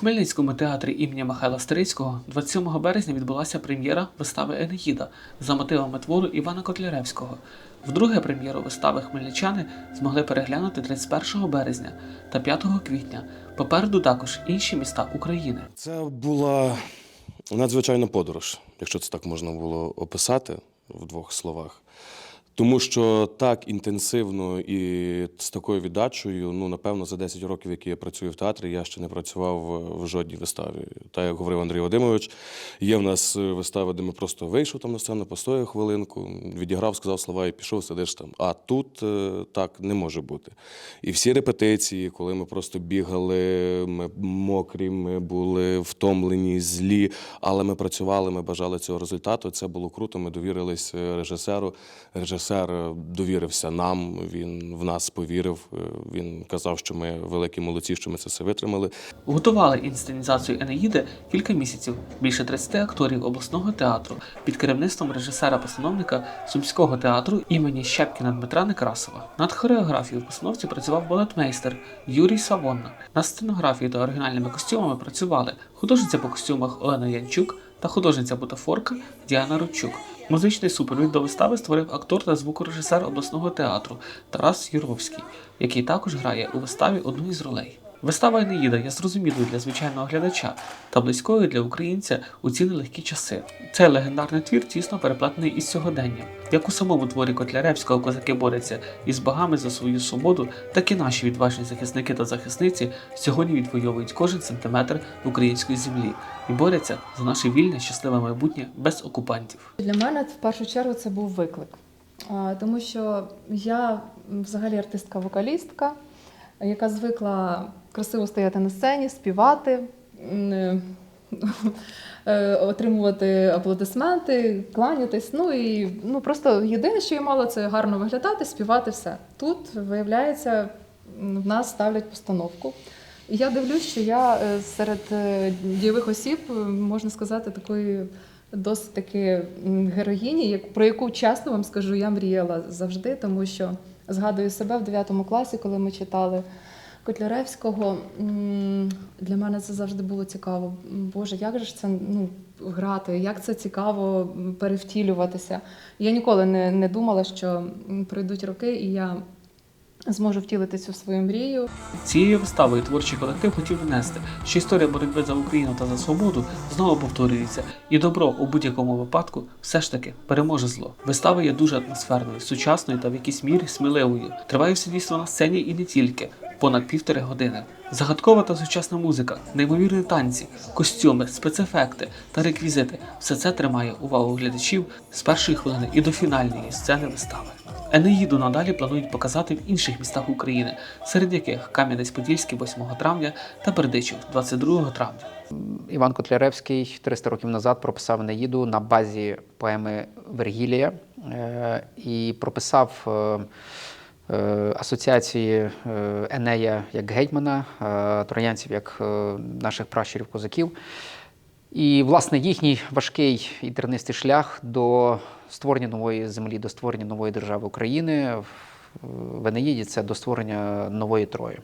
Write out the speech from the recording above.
Хмельницькому театрі імені Михайла Старицького 27 березня відбулася прем'єра вистави Енеїда за мотивами твору Івана Котляревського. Вдруге прем'єру вистави хмельничани змогли переглянути 31 березня та 5 квітня. Попереду також інші міста України. Це була надзвичайна подорож, якщо це так можна було описати в двох словах. Тому що так інтенсивно і з такою віддачею, ну напевно, за 10 років, які я працюю в театрі, я ще не працював в- в жодній виставі. Так як говорив Андрій Вадимович, є в нас е, вистави, де ми просто вийшов там на сцену, постояв хвилинку, відіграв, сказав слова і пішов, сидиш там. А тут е, так не може бути. І всі репетиції, коли ми просто бігали, ми мокрі, ми були втомлені, злі, але ми працювали, ми бажали цього результату. Це було круто. Ми довірились е, режисеру. Режисер е, довірився нам. Він в нас повірив. Е, Він казав, що ми великі молодці, що ми це все витримали. Готували інсценізацію Енеїди кілька місяців. Більше 30 акторів обласного театру під керівництвом режисера-постановника Сумського театру імені Щепкіна Дмитра Некрасова. Над хореографією в постановці працював балетмейстер Юрій Савонна. Над сценографією та оригінальними костюмами працювали художниця по костюмах Олена Янчук та художниця бутафорка Діана Рудчук. Музичний супровід до вистави створив актор та звукорежисер обласного театру Тарас Юровський, який також грає у виставі одну із ролей. Вистава Енеїда є зрозумілою для звичайного глядача та близькою для українця у ці нелегкі часи. Цей легендарний твір тісно переплетений із сьогоденням. Як у самому творі Котляревського козаки борються із богами за свою свободу, так і наші відважні захисники та захисниці сьогодні відвоюють кожен сантиметр української землі і борються за наше вільне щасливе майбутнє без окупантів. Для мене в першу чергу це був виклик, тому що я взагалі артистка-вокалістка, яка звикла красиво стояти на сцені, співати, е, е, отримувати аплодисменти, кланятись. Ну і ну просто єдине, що я мала, це гарно виглядати, співати все. Тут виявляється, в нас ставлять постановку. І я дивлюсь, що я е, серед дієвих осіб, можна сказати, такої досить таки героїні, про яку чесно вам скажу, я мріяла завжди, тому що згадую себе в 9 класі, коли ми читали Котляревського. Для мене це завжди було цікаво. Боже, як же ж це ну, грати, як це цікаво перевтілюватися. Я ніколи не, не думала, що прийдуть роки, і я зможу втілити цю свою мрію. Цією виставою творчий колектив хотів внести, що історія боротьби за Україну та за свободу знову повторюється, і добро у будь-якому випадку все ж таки переможе зло. Вистава є дуже атмосферною, сучасною та в якійсь мірі сміливою. Триває все дійство на сцені і не тільки. Понад півтори години. Загадкова та сучасна музика, неймовірні танці, костюми, спецефекти та реквізити все це тримає увагу глядачів з першої хвилини і до фінальної сцени вистави. Енеїду надалі планують показати в інших містах України, серед яких Кам'янець-Подільський 8 травня та Бердичів 22 травня. Іван Котляревський 300 років назад прописав Неїду на базі поеми Вергілія е, і прописав е, асоціації е, Енея як гетьмана, е, троянців як е, наших пращурів козаків. І, власне, їхній важкий і тернистий шлях до створення нової землі, до створення нової держави України в- в Енеїді це до створення нової Трої.